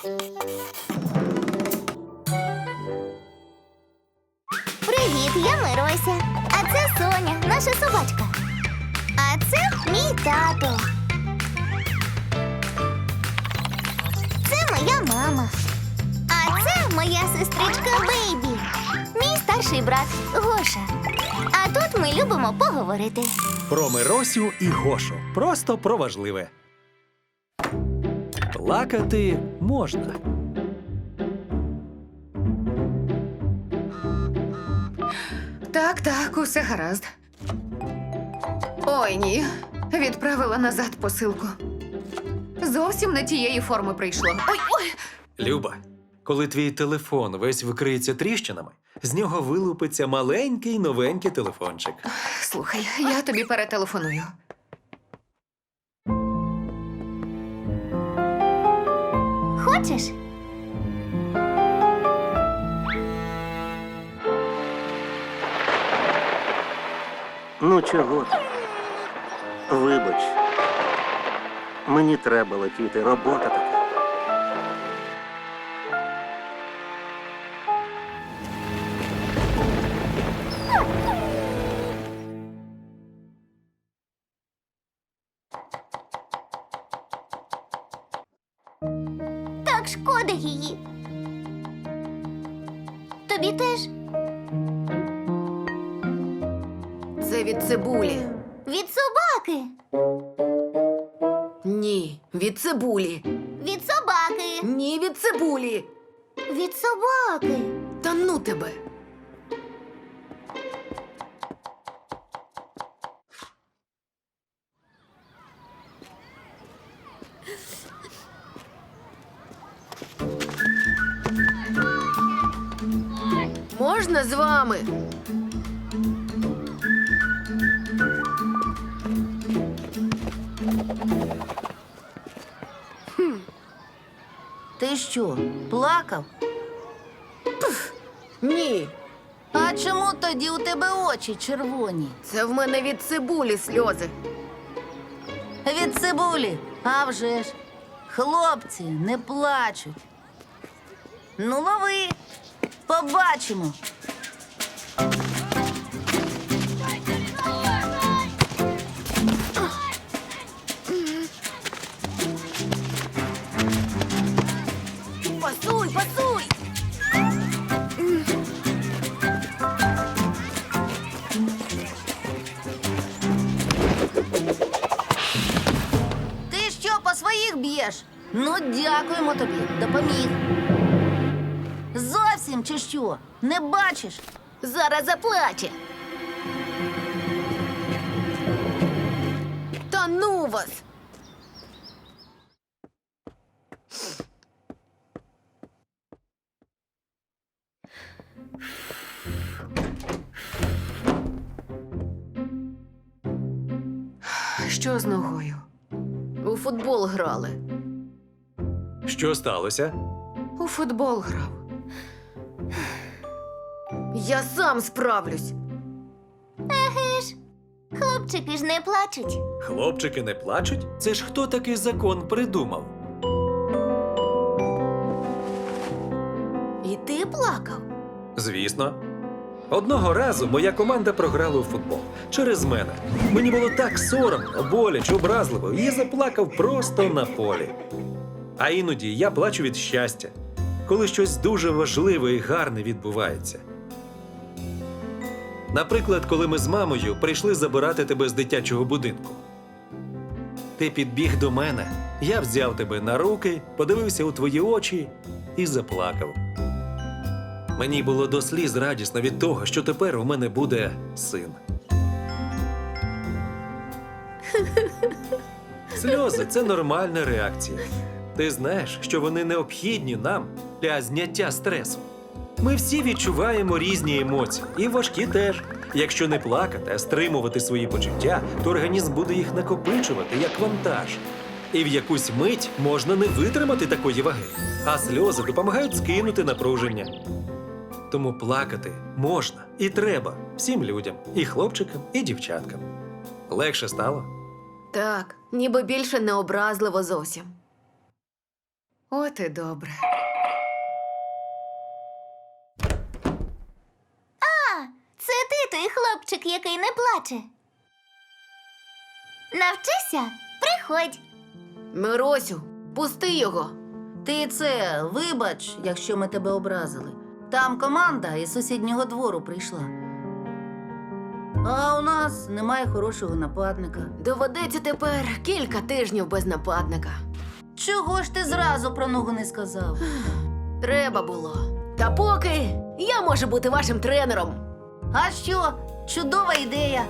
Привіт, я Мирося. А це Соня, наша собачка. А це мій тато. Це моя мама. А це моя сестричка Бейбі. Мій старший брат Гоша. А тут ми любимо поговорити. Про Миросю і Гошу. Просто про важливе. Плакати можна. Так, так, усе гаразд. Ой, ні. Відправила назад посилку. Зовсім не тієї форми прийшло. Ой, ой. Люба, коли твій телефон весь викриється тріщинами, з нього вилупиться маленький новенький телефончик. Слухай, я тобі перетелефоную. Хочеш? Ну чого? Вибач. Мені треба летіти, робота така. Так шкода її. Тобі теж Це від цибулі. від собаки. Ні, від цибулі. Від собаки. Ні, від цибулі. Від собаки. Та ну тебе. Можна з вами? Ти що, плакав? Ні. А чому тоді у тебе очі червоні? Це в мене від цибулі сльози. Від цибулі, а вже ж. Хлопці не плачуть. Ну, лови, побачимо. Пасуй, пасуй! Ти що по своїх б'єш? Ну, дякуємо тобі, допоміг. Зовсім чи що? Не бачиш? Зараз заплаче. Та ну вас! Що з ногою? У футбол грали. Що сталося? У футбол грав. Я сам справлюсь. Еге ж. Хлопчики ж не плачуть. Хлопчики не плачуть? Це ж хто такий закон придумав? І ти плакав? Звісно. Одного разу моя команда програла у футбол через мене. Мені було так соромно, боляче, образливо, і я заплакав просто на полі. А іноді я плачу від щастя, коли щось дуже важливе і гарне відбувається. Наприклад, коли ми з мамою прийшли забирати тебе з дитячого будинку. Ти підбіг до мене, я взяв тебе на руки, подивився у твої очі і заплакав. Мені було до сліз радісно від того, що тепер у мене буде син. Сльози це нормальна реакція. Ти знаєш, що вони необхідні нам для зняття стресу. Ми всі відчуваємо різні емоції, і важкі теж. Якщо не плакати, а стримувати свої почуття, то організм буде їх накопичувати як вантаж. І в якусь мить можна не витримати такої ваги, а сльози допомагають скинути напруження. Тому плакати можна і треба всім людям, і хлопчикам, і дівчаткам. Легше стало? Так, ніби більше не образливо зовсім. От і добре. Ти хлопчик, який не плаче. Навчися, приходь. Миросю, пусти його. Ти це, вибач, якщо ми тебе образили. Там команда із сусіднього двору прийшла. А у нас немає хорошого нападника. Доведеться тепер кілька тижнів без нападника. Чого ж ти зразу про ногу не сказав? Треба було. Та поки я можу бути вашим тренером. А що? Чудова ідея.